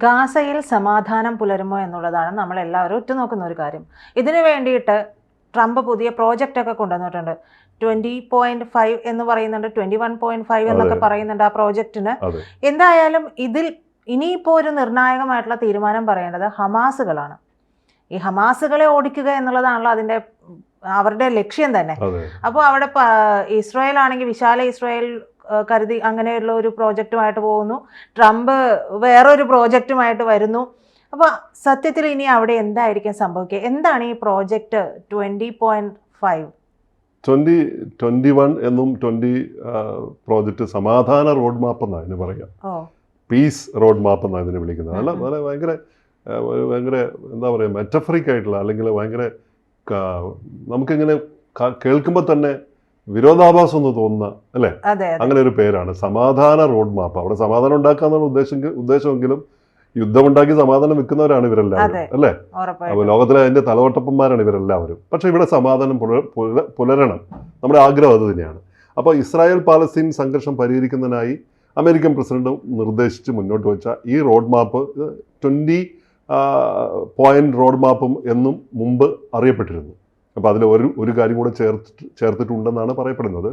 ഗാസയിൽ സമാധാനം പുലരുമോ എന്നുള്ളതാണ് നമ്മൾ എല്ലാവരും ഉറ്റുനോക്കുന്ന ഒരു കാര്യം. ഇതിനു വേണ്ടിയിട്ട് ട്രംപ് പുതിയ പ്രോജക്റ്റൊക്കെ കൊണ്ടുവന്നിട്ടുണ്ട്. ട്വന്റി പോയിന്റ് ഫൈവ് എന്ന് പറയുന്നുണ്ട്. ട്വന്റി വൺ പോയിന്റ് ഫൈവ് എന്നൊക്കെ. പറയുന്നുണ്ട് ആ പ്രോജക്റ്റിന് എന്തായാലും ഇതിൽ ഇനിയിപ്പോൾ ഒരു നിർണായകമായിട്ടുള്ള തീരുമാനം പറയേണ്ടത് ഹമാസുകളാണ്. ഈ ഹമാസുകളെ ഓടിക്കുക എന്നുള്ളതാണല്ലോ അതിന്റെ അവരുടെ ലക്ഷ്യം തന്നെ. അപ്പോൾ അവിടെ ഇസ്രായേൽ ആണെങ്കിൽ വിശാല ഇസ്രായേൽ കരുതി അങ്ങനെയുള്ള ഒരു പ്രോജക്റ്റുമായിട്ട് പോകുന്നു. ട്രംപ് വേറൊരു പ്രോജക്റ്റുമായിട്ട് വരുന്നു. അപ്പോൾ സത്യത്തിൽ ഇനി അവിടെ എന്തായിരിക്കും സംഭവിക്കുക? എന്താണ് ഈ project twenty point five? Twenty twenty one എന്നും ട്വന്റി പ്രോജക്റ്റ് സമാധാന റോഡ് മാപ്പ് എന്നാണ് ഇതിന് പറയുക. പീസ് റോഡ് മാപ്പ് എന്നാണ് ഇതിനെ വിളിക്കുന്നത്. അല്ല. വളരെ ഭയങ്കര ഒരു ഭയങ്കര എന്താ പറയുക മെറ്റഫറിക് ആയിട്ടുള്ള അല്ലെങ്കിൽ ഭയങ്കര നമുക്കിങ്ങനെ കേൾക്കുമ്പോൾ തന്നെ വിരോധാഭാസം എന്ന് തോന്നുന്ന അല്ലേ? അങ്ങനെ ഒരു പേരാണ്. സമാധാന റോഡ് മാപ്പ്. അവിടെ സമാധാനം ഉണ്ടാക്കുക എന്നുള്ള ഉദ്ദേശം ഉദ്ദേശമെങ്കിലും യുദ്ധമുണ്ടാക്കി സമാധാനം വെക്കുന്നവരാണ് ഇവരെല്ലാവരും. അല്ലേ? അപ്പോൾ ലോകത്തിലെ അതിന്റെ തലവട്ടപ്പന്മാരാണ് ഇവരെല്ലാവരും. പക്ഷെ ഇവിടെ സമാധാനം പുല- പുല- പുലരണം നമ്മുടെ ആഗ്രഹം അത് തന്നെയാണ്. അപ്പോൾ ഇസ്രായേൽ പാലസ്തീൻ സംഘർഷം പരിഹരിക്കുന്നതിനായി അമേരിക്കൻ പ്രസിഡന്റ് നിർദ്ദേശിച്ച് മുന്നോട്ട് വെച്ച ഈ road map twenty point road മാപ്പും എന്നും മുമ്പ് അറിയപ്പെട്ടിരുന്നു. അപ്പോൾ അതിൽ ഒരു ഒരു കാര്യം കൂടെ ചേർത്ത് ചേർത്തിട്ടുണ്ടെന്നാണ് പറയപ്പെടുന്നത്.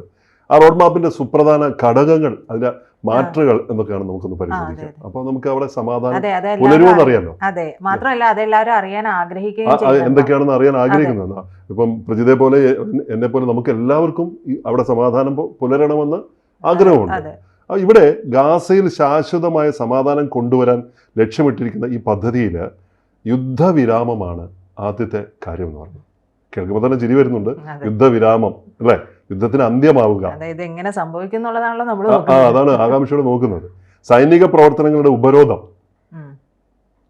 ആ റോഡ് മാപ്പിന്റെ സുപ്രധാന ഘടകങ്ങൾ അതിന്റെ മാറ്റുകൾ എന്നൊക്കെയാണ് നമുക്കൊന്ന് പരിശോധിക്കാം. അപ്പൊ അപ്പോൾ നമുക്ക് അവിടെ സമാധാനം അതെ അതെ മാത്രമല്ല അതെല്ലാവരും അറിയാൻ ആഗ്രഹിക്കുകയും എന്തൊക്കെയാണെന്ന് അറിയാൻ ആഗ്രഹിക്കുന്നത് ഇപ്പം പ്രജിതേ പോലെ എന്നെ പോലെ നമുക്ക് എല്ലാവർക്കും അവിടെ സമാധാനം പുലരണമെന്ന് ആഗ്രഹമുണ്ട്. ഇവിടെ ഗാസയിൽ ശാശ്വതമായ സമാധാനം കൊണ്ടുവരാൻ ലക്ഷ്യമിട്ടിരിക്കുന്ന ഈ പദ്ധതിയിൽ യുദ്ധവിരാമമാണ് ആദ്യത്തെ കാര്യം എന്ന് പറയുന്നത്. കേൾക്കുമ്പോൾ തന്നെ ചിരി വരുന്നുണ്ട്. യുദ്ധവിരാമം അല്ലേ? യുദ്ധത്തിന് അന്ത്യമാവുക. അതായത് എങ്ങനെ സംഭവിക്കുന്നുള്ളതാണല്ലോ നമ്മൾ ആ, അതാണ് ആകാംക്ഷയോടെ നോക്കുന്നത്. സൈനിക പ്രവർത്തനങ്ങളുടെ ഉപരോധം.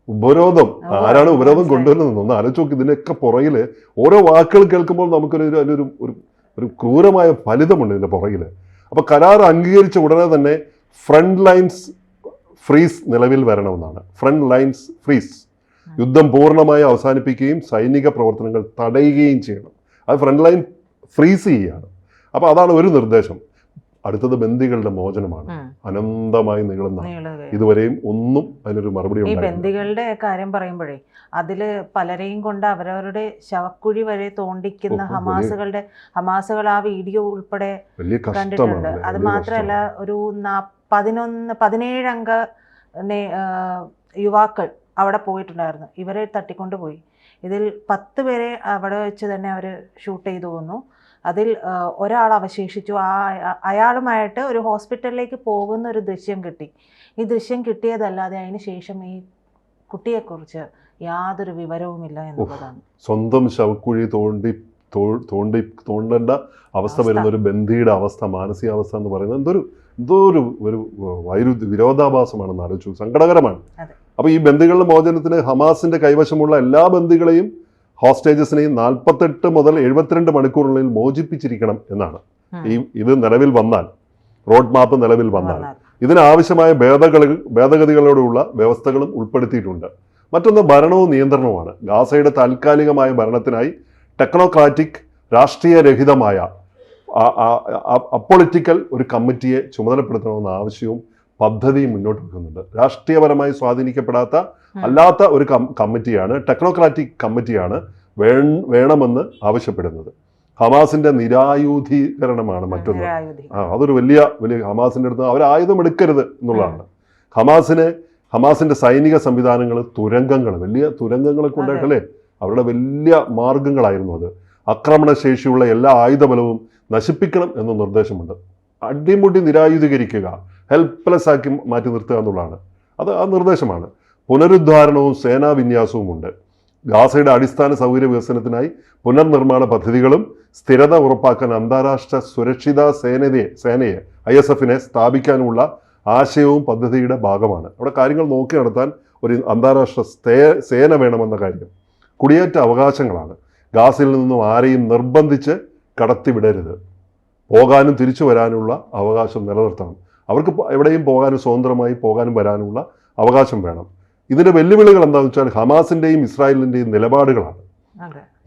ഉപരോധം. ആരാണ് ഉപരോധം. കൊണ്ടുവരുന്നത് ഒന്ന് ആലോചിച്ച് നോക്കി. ഇതിനൊക്കെ പുറകിൽ ഓരോ വാക്കുകൾ കേൾക്കുമ്പോൾ നമുക്കൊരു ഒരു- അതിനൊരു ഒരു ഒരു ക്രൂരമായ ഫലിതമുണ്ട് ഇതിന്റെ പുറകിൽ. അപ്പൊ കരാർ അംഗീകരിച്ച ഉടനെ തന്നെ ഫ്രണ്ട് ലൈൻസ് ഫ്രീസ് നിലവിൽ വരണമെന്നാണ്. Front lines freeze. യുദ്ധം പൂർണമായി അവസാനിപ്പിക്കുകയും സൈനിക പ്രവർത്തനങ്ങൾ തടയുകയും ചെയ്യണം. അത് ഫ്രണ്ട് ലൈൻ ഫ്രീസ് ചെയ്യുകയാണ്. അപ്പോൾ അതാണ് ഒരു നിർദ്ദേശം. അടുത്തത് ബന്ദികളുടെ മോചനമാണ്. അനന്തമായി നീളുന്ന ഇതുവരെയും ഒന്നും അതിനൊരു മറുപടി ഈ ബന്ദികളുടെ കാര്യം പറയുമ്പോഴേ അതിൽ പലരെയും കൊണ്ട് അവരവരുടെ ശവക്കുഴി വരെ തോണ്ടിക്കുന്ന ഹമാസുകളുടെ ഹമാസുകൾ ആ വീഡിയോ ഉൾപ്പെടെ കണ്ടിട്ടുണ്ട്. അത് മാത്രമല്ല ഒരു പതിനൊന്ന് പതിനേഴ് അംഗ യുവാക്കൾ അവിടെ പോയിട്ടുണ്ടായിരുന്നു. ഇവരെ തട്ടിക്കൊണ്ടുപോയി. ഇതിൽ പത്ത് പേരെ അവിടെ വെച്ച് തന്നെ അവർ ഷൂട്ട് ചെയ്തു പോന്നു അതിൽ ഒരാൾ അവശേഷിച്ചു. ആ അയാളുമായിട്ട് ഒരു ഹോസ്പിറ്റലിലേക്ക് പോകുന്ന ഒരു ദൃശ്യം കിട്ടി. ഈ ദൃശ്യം കിട്ടിയതല്ലാതെ അതിന് ശേഷം ഈ കുട്ടിയെക്കുറിച്ച് യാതൊരു വിവരവുമില്ല എന്നുള്ളതാണ്. സ്വന്തം ശവക്കുഴി തോണ്ടി തോണ്ടി തോണ്ടേണ്ട അവസ്ഥ. വരുന്ന ഒരു ബന്ധിയുടെ അവസ്ഥ മാനസികാവസ്ഥ എന്ന് പറയുന്നത് എന്തൊരു എന്തോ ഒരു ഒരു വൈരുദ്ധ്യ വിരോധാഭാസമാണെന്ന് ആലോചിച്ചു. സങ്കടകരമാണ്. അതെ. അപ്പോൾ ഈ ബന്ദികളുടെ മോചനത്തിന് ഹമാസിന്റെ കൈവശമുള്ള എല്ലാ ബന്ദികളെയും ഹോസ്റ്റേജസിനെയും നാൽപ്പത്തെട്ട് മുതൽ എഴുപത്തിരണ്ട് മണിക്കൂറിനുള്ളിൽ മോചിപ്പിച്ചിരിക്കണം എന്നാണ് ഈ ഇത് നിലവിൽ വന്നാൽ റോഡ് മാപ്പ് നിലവിൽ വന്നാൽ വന്നാൽ. ഇതിനാവശ്യമായ ഭേദഗതി ഭേദഗതികളോടുള്ള വ്യവസ്ഥകളും ഉൾപ്പെടുത്തിയിട്ടുണ്ട് മറ്റൊന്ന് ഭരണവും നിയന്ത്രണവുമാണ് ഗാസയുടെ താൽക്കാലികമായ ഭരണത്തിനായി ടെക്നോക്രാറ്റിക് രാഷ്ട്രീയരഹിതമായ അപ്പൊളിറ്റിക്കൽ ഒരു കമ്മിറ്റിയെ ചുമതലപ്പെടുത്തണമെന്ന ആവശ്യവും പദ്ധതിയും മുന്നോട്ട് വെക്കുന്നുണ്ട്. രാഷ്ട്രീയപരമായി സ്വാധീനിക്കപ്പെടാത്ത അല്ലാത്ത ഒരു കമ്മിറ്റിയാണ് ടെക്നോക്രാറ്റിക് കമ്മിറ്റിയാണ് വേ- വേണമെന്ന് ആവശ്യപ്പെടുന്നത്. ഹമാസിന്റെ നിരായുധീകരണമാണ് മറ്റൊന്ന്. ആ അതൊരു വലിയ വലിയ ഹമാസിന്റെ അടുത്ത് അവർ ആയുധം എടുക്കരുത് എന്നുള്ളതാണ്. ഹമാസിനെ ഹമാസിന്റെ സൈനിക സംവിധാനങ്ങൾ തുരങ്കങ്ങൾ വലിയ തുരങ്കങ്ങളൊക്കെ ഉണ്ടായിട്ടല്ലേ അവരുടെ വലിയ മാർഗങ്ങളായിരുന്നു അത്. ആക്രമണശേഷിയുള്ള എല്ലാ ആയുധബലവും നശിപ്പിക്കണം എന്ന നിർദ്ദേശമുണ്ട്. അടിമുടി നിരായുധീകരിക്കുക ഹെൽപ്ലെസ് ആക്കി മാറ്റി നിർത്തുക എന്നുള്ളതാണ്. അത് ആ നിർദ്ദേശമാണ്. പുനരുദ്ധാരണവും സേനാ വിന്യാസവും ഉണ്ട്. ഗാസയുടെ അടിസ്ഥാന സൗകര്യ വികസനത്തിനായി പുനർനിർമ്മാണ പദ്ധതികളും സ്ഥിരത ഉറപ്പാക്കാൻ അന്താരാഷ്ട്ര സുരക്ഷിത സേനയെ സേനയെ ഐ എസ് എഫിനെ സ്ഥാപിക്കാനുമുള്ള ആശയവും പദ്ധതിയുടെ ഭാഗമാണ്. അവിടെ കാര്യങ്ങൾ നോക്കി നടത്താൻ ഒരു അന്താരാഷ്ട്ര സേന വേണമെന്ന കാര്യം. കുടിയേറ്റ അവകാശങ്ങളാണ്. ഗാസിൽ നിന്നും ആരെയും നിർബന്ധിച്ച് കടത്തിവിടരുത്. പോകാനും തിരിച്ചു വരാനുള്ള അവകാശം നിലനിർത്തണം. അവർക്ക് എവിടെയും പോകാനും സ്വതന്ത്രമായി പോകാനും വരാനുമുള്ള അവകാശം വേണം. ഇതിന്റെ വെല്ലുവിളികൾ എന്താണെന്ന് വെച്ചാൽ ഹമാസിന്റെയും ഇസ്രായേലിന്റെയും നിലപാടുകളാണ്.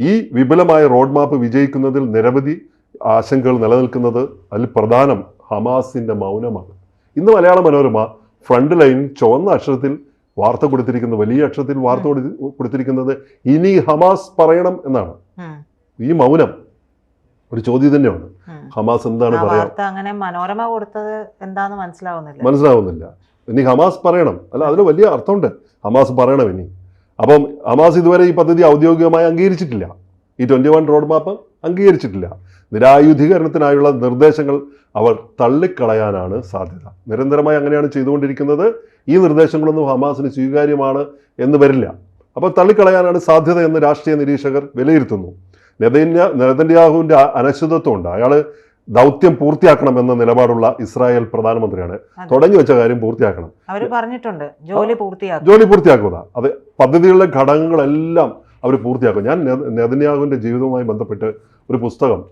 ഈ വിപുലമായ റോഡ് മാപ്പ് വിജയിക്കുന്നതിൽ നിരവധി ആശങ്കകൾ നിലനിൽക്കുന്നത് അതിൽ പ്രധാനം ഹമാസിന്റെ മൗനമാണ്. ഇന്ന് മലയാള മനോരമ ഫ്രണ്ട് ലൈൻ ചുവന്ന അക്ഷരത്തിൽ വാർത്ത കൊടുത്തിരിക്കുന്നത് വലിയ അക്ഷരത്തിൽ വാർത്ത കൊടുത്തി- കൊടുത്തിരിക്കുന്നത് ഇനി ഹമാസ് പറയണം എന്നാണ്. ഈ മൗനം ഒരു ചോദ്യം തന്നെയാണ് ഹമാസ് എന്താണ് പറയാ? അങ്ങനെ മനോരമ കൊടുത്തത് എന്താന്ന് മനസ്സിലാവുന്നില്ല. മനസ്സിലാവുന്നില്ല. ഇനി ഹമാസ് പറയണം. അല്ല അതിന് വലിയ അർത്ഥമുണ്ട്. ഹമാസ് പറയണം ഇനി. അപ്പം ഹമാസ് ഇതുവരെ ഈ പദ്ധതി ഔദ്യോഗികമായി അംഗീകരിച്ചിട്ടില്ല. ഈ ട്വന്റി വൺ റോഡ് മാപ്പ് അംഗീകരിച്ചിട്ടില്ല. നിരായുധീകരണത്തിനായുള്ള നിർദ്ദേശങ്ങൾ അവർ തള്ളിക്കളയാനാണ് സാധ്യത. നിരന്തരമായി അങ്ങനെയാണ് ചെയ്തുകൊണ്ടിരിക്കുന്നത്. ഈ നിർദ്ദേശങ്ങളൊന്നും ഹമാസിന് സ്വീകാര്യമാണ് എന്ന് വരില്ല. അപ്പോൾ തള്ളിക്കളയാനാണ് സാധ്യത എന്ന് രാഷ്ട്രീയ നിരീക്ഷകർ വിലയിരുത്തുന്നു. നെതന്യ നെതന്യാഹുവിന്റെ അനശ്വതത്വമുണ്ട് അയാൾ ദൗത്യം പൂർത്തിയാക്കണം എന്ന നിലപാടുള്ള ഇസ്രായേൽ പ്രധാനമന്ത്രിയാണ്. തുടങ്ങി വെച്ച കാര്യം പൂർത്തിയാക്കണം. അവർ പറഞ്ഞിട്ടുണ്ട് ജോലി പൂർത്തിയാക്കും. ജോലി പൂർത്തിയാക്കുക. അത് പദ്ധതികളുടെ ഘടകങ്ങളെല്ലാം അവർ പൂർത്തിയാക്കും. ഞാൻ നെതന്യാഹുവിന്റെ നെതന്യാഹുവിന്റെ ജീവിതവുമായി ബന്ധപ്പെട്ട് ഒരു പുസ്തകം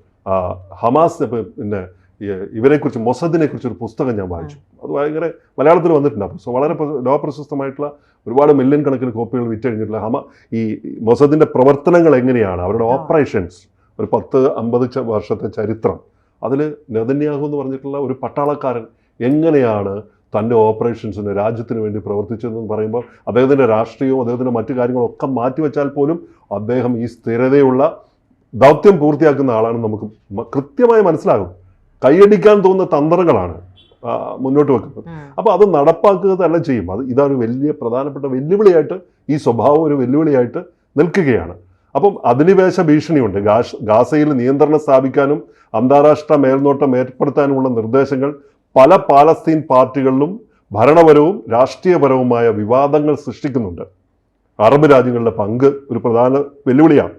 ഹമാസ് പിന്നെ ഇവരെക്കുറിച്ച് മൊസദിനെ കുറിച്ച് ഒരു പുസ്തകം ഞാൻ വായിച്ചു. അത് ഭയങ്കര മലയാളത്തിൽ വന്നിട്ടുണ്ട്. ആ പുസ്തകം വളരെ ലോ ലോകപ്രശസ്തമായിട്ടുള്ള ഒരുപാട് മില്യൺ കണക്കിന് കോപ്പികൾ വിറ്റഴിഞ്ഞിട്ടുള്ള ഹമ ഈ മൊസദിന്റെ പ്രവർത്തനങ്ങൾ എങ്ങനെയാണ്? അവരുടെ ഓപ്പറേഷൻസ് ഒരു പത്ത് അമ്പത് വർഷത്തെ ചരിത്രം. അതിൽ നെതന്യാഹു എന്ന് പറഞ്ഞിട്ടുള്ള ഒരു പട്ടാളക്കാരൻ എങ്ങനെയാണ് തന്റെ ഓപ്പറേഷൻസിന് രാജ്യത്തിന് വേണ്ടി പ്രവർത്തിച്ചതെന്ന് പറയുമ്പോൾ അദ്ദേഹത്തിന്റെ രാഷ്ട്രീയവും അദ്ദേഹത്തിന്റെ മറ്റു കാര്യങ്ങളും ഒക്കെ മാറ്റിവെച്ചാൽ പോലും അദ്ദേഹം ഈ സ്ഥിരതയുള്ള ദൗത്യം പൂർത്തിയാക്കുന്ന ആളാണെന്ന് നമുക്ക് കൃത്യമായി മനസ്സിലാകും. കൈയടിക്കാൻ തോന്നുന്ന തന്ത്രങ്ങളാണ് മുന്നോട്ട് വെക്കുന്നത്. അപ്പോൾ അത് നടപ്പാക്കുക തന്നെ ചെയ്യും. അത് ഇതൊരു വലിയ പ്രധാനപ്പെട്ട വെല്ലുവിളിയായിട്ട് ഈ സ്വഭാവം ഒരു വെല്ലുവിളിയായിട്ട് നിൽക്കുകയാണ്. അപ്പം അധിനിവേശ ഭീഷണിയുണ്ട്. ഗാസയിൽ നിയന്ത്രണം സ്ഥാപിക്കാനും അന്താരാഷ്ട്ര മേൽനോട്ടം ഏർപ്പെടുത്താനുമുള്ള നിർദ്ദേശങ്ങൾ പല പാലസ്തീൻ പാർട്ടികളിലും ഭരണപരവും രാഷ്ട്രീയപരവുമായ വിവാദങ്ങൾ സൃഷ്ടിക്കുന്നുണ്ട്. അറബ് രാജ്യങ്ങളുടെ പങ്ക് ഒരു പ്രധാന വെല്ലുവിളിയാണ്.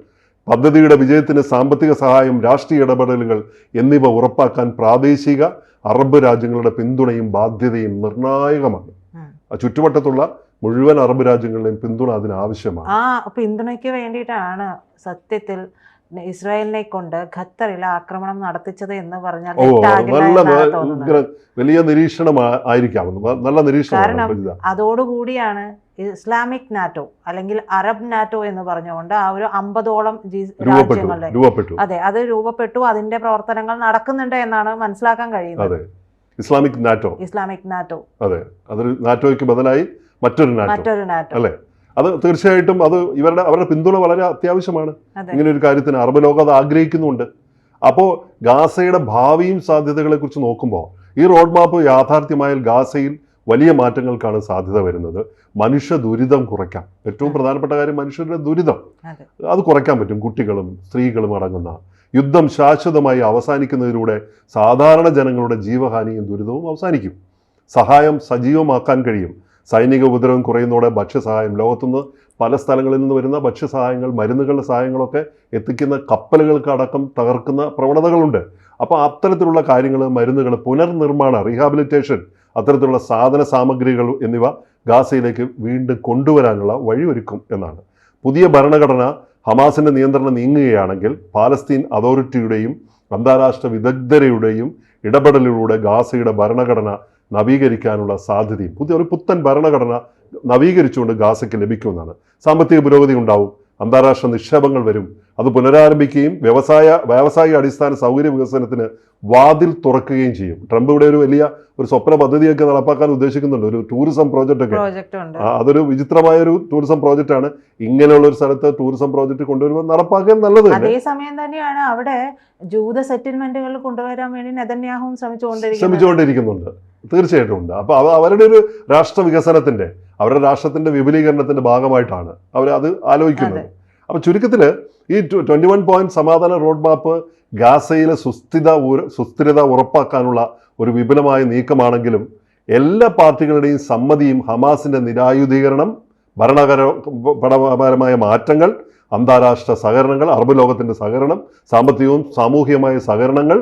പദ്ധതിയുടെ വിജയത്തിന് സാമ്പത്തിക സഹായം രാഷ്ട്രീയ ഇടപെടലുകൾ എന്നിവ ഉറപ്പാക്കാൻ പ്രാദേശിക അറബ് രാജ്യങ്ങളുടെ പിന്തുണയും ബാധ്യതയും നിർണായകമാണ്. ആ. ചുറ്റുവട്ടത്തുള്ള മുഴുവൻ അറബ് രാജ്യങ്ങളുടെയും പിന്തുണ അതിന് ആവശ്യമാണ്. ആ പിന്തുണയ്ക്ക് വേണ്ടിയിട്ടാണ് സത്യത്തിൽ ഇസ്രായേലിനെ കൊണ്ട് ഖത്തറിൽ ആക്രമണം നടത്തിച്ചത് എന്ന് പറഞ്ഞാൽ നല്ല വലിയ നിരീക്ഷണം ആയിരിക്കാം. നല്ല നിരീക്ഷണം കാരണം. അതോടുകൂടിയാണ് ഇസ്ലാമിക് നാറ്റോ അല്ലെങ്കിൽ അറബ് നാറ്റോ എന്ന് പറഞ്ഞുകൊണ്ട് ആ ഒരു അമ്പതോളം രാജ്യങ്ങളുടെ അതെ അത് രൂപപ്പെട്ടു അതിന്റെ പ്രവർത്തനങ്ങൾ നടക്കുന്നുണ്ട് എന്നാണ് മനസ്സിലാക്കാൻ കഴിയുന്നത്. Islamic NATO. Islamic NATO. അതെ അതൊരു നാറ്റോയ്ക്ക് ബദലായി മറ്റൊരു നാറ്റോ. മറ്റൊരു നാറ്റോ. അല്ലേ? അത് തീർച്ചയായിട്ടും അത് ഇവരുടെ അവരുടെ പിന്തുണ വളരെ അത്യാവശ്യമാണ്. ഇങ്ങനെ ഒരു കാര്യത്തിന് അറബ് ലോകം അത് ആഗ്രഹിക്കുന്നുണ്ട്. അപ്പോൾ ഗാസയുടെ ഭാവിയും സാധ്യതകളെ കുറിച്ച് നോക്കുമ്പോൾ ഈ റോഡ് മാപ്പ് യാഥാർത്ഥ്യമായാൽ ഗാസയിൽ വലിയ മാറ്റങ്ങൾക്കാണ് സാധ്യത വരുന്നത്. മനുഷ്യ ദുരിതം കുറയ്ക്കാം. ഏറ്റവും പ്രധാനപ്പെട്ട കാര്യം മനുഷ്യരുടെ ദുരിതം. അത്. കുറയ്ക്കാൻ പറ്റും കുട്ടികളും സ്ത്രീകളും അടങ്ങുന്ന. യുദ്ധം ശാശ്വതമായി അവസാനിക്കുന്നതിലൂടെ സാധാരണ ജനങ്ങളുടെ ജീവഹാനിയും ദുരിതവും അവസാനിക്കും. സഹായം സജീവമാക്കാൻ കഴിയും. സൈനിക ഉപദ്രവം കുറയുന്നതോടെ ഭക്ഷ്യസഹായം ലോകത്തുനിന്ന് പല സ്ഥലങ്ങളിൽ നിന്ന് വരുന്ന ഭക്ഷ്യസഹായങ്ങൾ മരുന്നുകളുടെ സഹായങ്ങളൊക്കെ എത്തിക്കുന്ന കപ്പലുകൾക്ക് അടക്കം തകർക്കുന്ന പ്രവണതകളുണ്ട്. അപ്പോൾ അത്തരത്തിലുള്ള കാര്യങ്ങൾ മരുന്നുകൾ പുനർനിർമ്മാണം റീഹാബിലിറ്റേഷൻ അത്തരത്തിലുള്ള സാധന സാമഗ്രികൾ എന്നിവ ഗാസയിലേക്ക് വീണ്ടും കൊണ്ടുവരാനുള്ള വഴിയൊരുക്കും എന്നാണ്. പുതിയ ഭരണഘടന ഹമാസിന്റെ നിയന്ത്രണം നീങ്ങുകയാണെങ്കിൽ പാലസ്തീൻ അതോറിറ്റിയുടെയും അന്താരാഷ്ട്ര വിദഗ്ധരുടെയും ഇടപെടലിലൂടെ ഗാസയുടെ ഭരണഘടന നവീകരിക്കാനുള്ള സാധ്യതയും പുതിയ ഒരു പുത്തൻ ഭരണഘടന നവീകരിച്ചുകൊണ്ട് ഗാസയ്ക്ക് ലഭിക്കുമെന്നാണ്. സാമ്പത്തിക പുരോഗതി ഉണ്ടാവും. അന്താരാഷ്ട്ര നിക്ഷേപങ്ങൾ വരും. അത് പുനരാരംഭിക്കുകയും വ്യവസായ വ്യാവസായിക അടിസ്ഥാന സൗകര്യ വികസനത്തിന് വാതിൽ തുറക്കുകയും ചെയ്യും. ട്രംപ് ഇവിടെ ഒരു വലിയ ഒരു സ്വപ്ന പദ്ധതിയൊക്കെ നടപ്പാക്കാൻ ഉദ്ദേശിക്കുന്നുണ്ട്. ഒരു ടൂറിസം പ്രോജക്റ്റ് ഒക്കെ അതൊരു വിചിത്രമായ ഒരു ടൂറിസം പ്രോജക്റ്റ് ആണ് ഇങ്ങനെയുള്ള ഒരു സ്ഥലത്ത് ടൂറിസം പ്രോജക്റ്റ് കൊണ്ടുവരുമ്പോൾ നടപ്പാക്കാൻ നല്ലത് അതേ അതേസമയം തന്നെയാണ് അവിടെ ജൂത സെറ്റിൽമെന്റുകൾ കൊണ്ടുവരാൻ വേണ്ടി ശ്രമിച്ചുകൊണ്ടിരിക്കുന്നുണ്ട്. തീർച്ചയായിട്ടും ഉണ്ട്. അപ്പോൾ അവ അവരുടെ ഒരു രാഷ്ട്ര വികസനത്തിന്റെ അവരുടെ രാഷ്ട്രത്തിന്റെ വിപുലീകരണത്തിന്റെ ഭാഗമായിട്ടാണ് അവർ അത് ആലോചിക്കുന്നത്. അപ്പോൾ ചുരുക്കത്തിൽ ഈ ട്വന്റി വൺ പോയിന്റ് സമാധാന റോഡ് മാപ്പ് ഗാസയിലെ സുസ്ഥിത സുസ്ഥിരത ഉറപ്പാക്കാനുള്ള ഒരു വിപുലമായ നീക്കമാണെങ്കിലും എല്ലാ പാർട്ടികളുടെയും സമ്മതിയും ഹമാസിന്റെ നിരായുധീകരണം ഭരണകര പരമായ മാറ്റങ്ങൾ അന്താരാഷ്ട്ര സഹകരണങ്ങൾ അറബ് ലോകത്തിന്റെ സഹകരണം സാമ്പത്തികവും സാമൂഹികമായ സഹകരണങ്ങൾ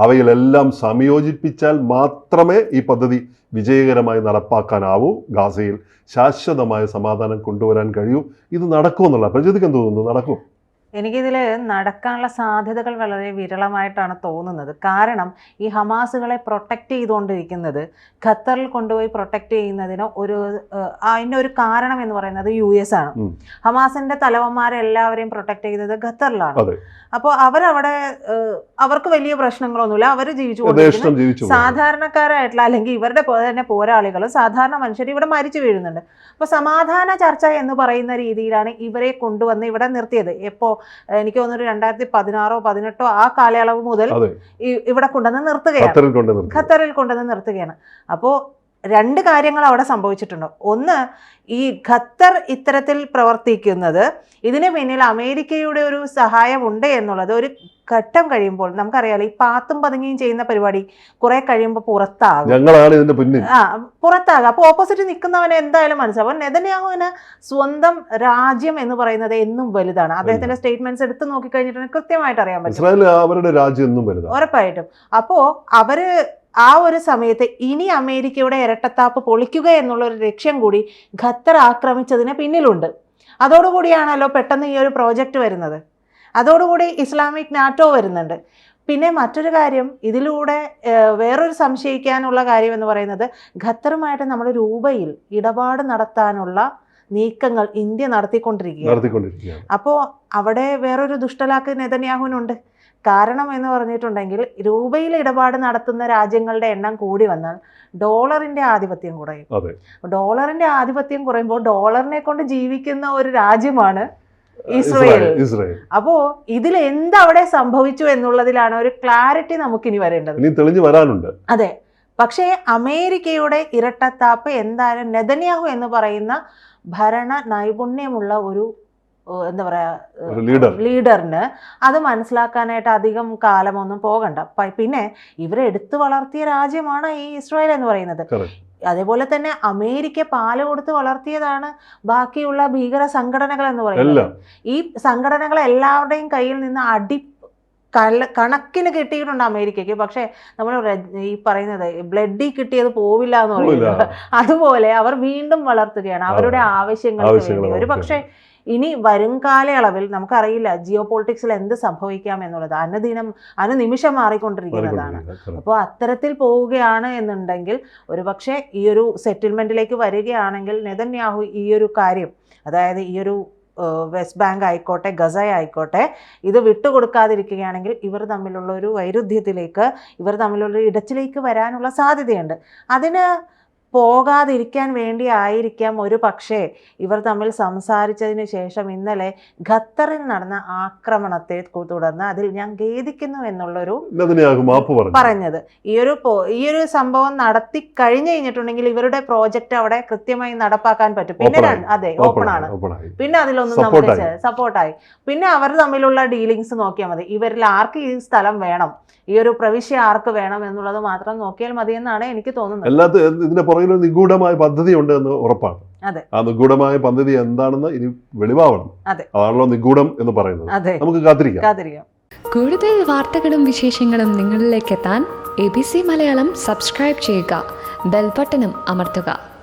അവയിലെല്ലാം സംയോജിപ്പിച്ചാൽ മാത്രമേ ഈ പദ്ധതി വിജയകരമായി നടപ്പാക്കാനാവൂ. ഗാസയിൽ ശാശ്വതമായ സമാധാനം കൊണ്ടുവരാൻ കഴിയൂ. ഇത് നടക്കുമെന്നുള്ള പ്രചോദിക്കാൻ തോന്നുന്നു. നടക്കും. എനിക്കിതിൽ നടക്കാനുള്ള സാധ്യതകൾ വളരെ വിരളമായിട്ടാണ് തോന്നുന്നത്. കാരണം ഈ ഹമാസുകളെ പ്രൊട്ടക്റ്റ് ചെയ്തുകൊണ്ടിരിക്കുന്നത് ഖത്തറിൽ കൊണ്ടുപോയി പ്രൊട്ടക്റ്റ് ചെയ്യുന്നതിന് ഒരു അതിന്റെ ഒരു കാരണം എന്ന് പറയുന്നത് യു എസ് ആണ്. ഹമാസിന്റെ തലവന്മാരെ എല്ലാവരെയും പ്രൊട്ടക്റ്റ് ചെയ്തത് ഖത്തറിലാണ്. അപ്പോൾ അവരവിടെ അവർക്ക് വലിയ പ്രശ്നങ്ങളൊന്നുമില്ല. അവർ ജീവിച്ചു. സാധാരണക്കാരായിട്ടുള്ള അല്ലെങ്കിൽ ഇവരുടെ പോലെ തന്നെ പോരാളികളും സാധാരണ മനുഷ്യർ ഇവിടെ മരിച്ചു വീഴുന്നുണ്ട്. അപ്പോൾ സമാധാന ചർച്ച എന്ന് പറയുന്ന രീതിയിലാണ് ഇവരെ കൊണ്ടുവന്ന് ഇവിടെ നിർത്തിയത്. എപ്പോ എനിക്ക് തോന്നുന്നു രണ്ടായിരത്തി പതിനാറോ പതിനെട്ടോ ആ കാലയളവ് മുതൽ ഇവിടെ കൊണ്ടുവന്ന് നിർത്തുകയാണ്. ഖത്തറിൽ കൊണ്ടുവന്ന് നിർത്തുകയാണ്. അപ്പോൾ രണ്ട് കാര്യങ്ങൾ അവിടെ സംഭവിച്ചിട്ടുണ്ട്. ഒന്ന് ഈ ഖത്തർ ഇത്തരത്തിൽ പ്രവർത്തിക്കുന്നത് ഇതിന് പിന്നിൽ അമേരിക്കയുടെ ഒരു സഹായം ഉണ്ട് എന്നുള്ളത് ഒരു ഘട്ടം കഴിയുമ്പോൾ നമുക്കറിയാലോ ഈ പാത്തും പതുങ്ങിയും ചെയ്യുന്ന പരിപാടി കുറെ കഴിയുമ്പോൾ പുറത്താകും. ഞങ്ങളാണ് ഇതിന്റെ പിന്നിൽ. ആ പുറത്താകും. അപ്പോൾ ഓപ്പോസിറ്റ് നിൽക്കുന്നവന് എന്തായാലും മനസ്സിലാവും. നെതന്യാഹുവിന് സ്വന്തം രാജ്യം എന്ന് പറയുന്നത് എന്നും വലുതാണ്. അദ്ദേഹത്തിന്റെ സ്റ്റേറ്റ്മെന്റ്സ് എടുത്ത് നോക്കിക്കഴിഞ്ഞിട്ടുണ്ടെങ്കിൽ കൃത്യമായിട്ട് അറിയാൻ പറ്റും. അവരുടെ രാജ്യം എന്നും വലുതാണ്. ഉറപ്പായിട്ടും. അപ്പോ അവർ ആ ഒരു സമയത്ത് ഇനി അമേരിക്കയുടെ ഇരട്ടത്താപ്പ് പൊളിക്കുക എന്നുള്ള ഒരു ലക്ഷ്യം കൂടി ഖത്തർ ആക്രമിച്ചതിന് പിന്നിലുണ്ട്. അതോടുകൂടിയാണല്ലോ പെട്ടെന്ന് ഈ ഒരു പ്രോജക്റ്റ് വരുന്നത്. അതോടുകൂടി ഇസ്ലാമിക് നാറ്റോ വരുന്നുണ്ട്. പിന്നെ മറ്റൊരു കാര്യം ഇതിലൂടെ വേറൊരു സംശയിക്കാനുള്ള കാര്യം എന്ന് പറയുന്നത് ഖത്തറുമായിട്ട് നമ്മൾ രൂപയിൽ ഇടപാട് നടത്താനുള്ള നീക്കങ്ങൾ ഇന്ത്യ നടത്തിക്കൊണ്ടിരിക്കുകയാണ്. നടത്തിക്കൊണ്ടിരിക്കുകയാണ്. അപ്പോൾ അവിടെ വേറൊരു ദുഷ്ടലാക്ക് നെതന്യാഹുവിനുണ്ട്. കാരണം എന്ന് പറഞ്ഞിട്ടുണ്ടെങ്കിൽ രൂപയിൽ ഇടപാട് നടത്തുന്ന രാജ്യങ്ങളുടെ എണ്ണം കൂടി വന്നാൽ ഡോളറിന്റെ ആധിപത്യം കുറയും. ഡോളറിന്റെ ആധിപത്യം കുറയുമ്പോൾ ഡോളറിനെ കൊണ്ട് ജീവിക്കുന്ന ഒരു രാജ്യമാണ് ഇസ്രയേൽ. അപ്പോ ഇതിൽ എന്തവിടെ സംഭവിച്ചു എന്നുള്ളതിലാണ് ഒരു ക്ലാരിറ്റി നമുക്കിനി വരേണ്ടത്. ഇനി തെളിഞ്ഞു വരാനുണ്ട്. അതെ. പക്ഷേ അമേരിക്കയുടെ ഇരട്ടത്താപ്പ് എന്തായാലും നെതന്യാഹു എന്ന് പറയുന്ന ഭരണ നൈപുണ്യമുള്ള ഒരു എന്താ പറയാ ഏഹ്, ലീഡറിന് അത് മനസ്സിലാക്കാനായിട്ട് അധികം കാലമൊന്നും പോകണ്ട. പിന്നെ ഇവരെ എടുത്തു വളർത്തിയ രാജ്യമാണ് ഈ ഇസ്രായേൽ എന്ന് പറയുന്നത്. അതേപോലെ തന്നെ അമേരിക്ക പാൽ കൊടുത്ത് വളർത്തിയതാണ് ബാക്കിയുള്ള ഭീകര സംഘടനകൾ എന്ന് പറയുന്നത്. ഈ സംഘടനകൾ എല്ലാവരുടെയും കയ്യിൽ നിന്ന് അടി കല കണക്കിന് കിട്ടിയിട്ടുണ്ട് അമേരിക്കയ്ക്ക്. പക്ഷേ നമ്മൾ ഈ പറയുന്നത് ബ്ലഡി കിട്ടിയത് പോവില്ല എന്ന് പറയുന്നത്. അതുപോലെ അവർ വീണ്ടും വളർത്തുകയാണ്. അവരുടെ ആവശ്യങ്ങൾക്ക് ആവശ്യങ്ങൾ വേണ്ടി. ഒരു പക്ഷേ ഇനി വരും കാലയളവിൽ നമുക്കറിയില്ല ജിയോ പോളിറ്റിക്സിൽ എന്ത് സംഭവിക്കാം എന്നുള്ളത്. അനുദിനം അനുനിമിഷം മാറിക്കൊണ്ടിരിക്കുന്നതാണ്. അപ്പോൾ അത്തരത്തിൽ പോവുകയാണ് എന്നുണ്ടെങ്കിൽ ഒരുപക്ഷെ ഈ ഒരു സെറ്റിൽമെന്റിലേക്ക് വരികയാണെങ്കിൽ നെതന്യാഹു ഈ ഒരു കാര്യം അതായത് ഈ ഒരു വെസ്റ്റ് ബാങ്ക് ആയിക്കോട്ടെ ഗസ ആയിക്കോട്ടെ ഇത് വിട്ടുകൊടുക്കാതിരിക്കുകയാണെങ്കിൽ ഇവർ തമ്മിലുള്ള ഒരു വൈരുദ്ധ്യത്തിലേക്ക് ഇവർ തമ്മിലുള്ള ഇടച്ചിലേക്ക് വരാനുള്ള സാധ്യതയുണ്ട്. അതിന് പോകാതിരിക്കാൻ വേണ്ടി ആയിരിക്കാം ഒരു പക്ഷേ ഇവർ തമ്മിൽ സംസാരിച്ചതിന് ശേഷം ഇന്നലെ ഖത്തറിൽ നടന്ന ആക്രമണത്തെ തുടർന്ന് അതിൽ ഞാൻ ഖേദിക്കുന്നു എന്നുള്ളൊരു പറഞ്ഞത്. ഈ ഒരു ഈ ഒരു സംഭവം നടത്തി കഴിഞ്ഞു കഴിഞ്ഞിട്ടുണ്ടെങ്കിൽ ഇവരുടെ പ്രോജക്റ്റ് അവിടെ കൃത്യമായി നടപ്പാക്കാൻ പറ്റും. പിന്നെ അതെ ഓപ്പൺ ആണ്. പിന്നെ അതിലൊന്നും നമുക്ക് സപ്പോർട്ടായി പിന്നെ അവർ തമ്മിലുള്ള ഡീലിങ്സ് നോക്കിയാൽ മതി. ഇവരിൽ ആർക്ക് ഈ സ്ഥലം വേണം? ഈ ഒരു പ്രവിശ്യ ആർക്ക് വേണം എന്നുള്ളത് മാത്രം നോക്കിയാൽ മതി എന്നാണ് എനിക്ക് തോന്നുന്നത്. ഒരു നിഗൂഢമായ പദ്ധതി ഉണ്ട് എന്ന് ഉറപ്പാണ്. അതെ. ആ നിഗൂഢമായ പദ്ധതി എന്താണെന്ന് ഇനി വെളിവാവണം. അതെ. അതാണല്ലോ നിഗൂഢം എന്ന് പറയുന്നത്. നമുക്ക് കാത്തിരിക്കാം. കാത്തിരിക്കാം. കൂടുതൽ വാർത്തകളും വിശേഷങ്ങളും നിങ്ങളിലേക്ക് എത്താൻ A B C Malayalam subscribe ചെയ്യുക. ബെൽബട്ടനും അമർത്തുക.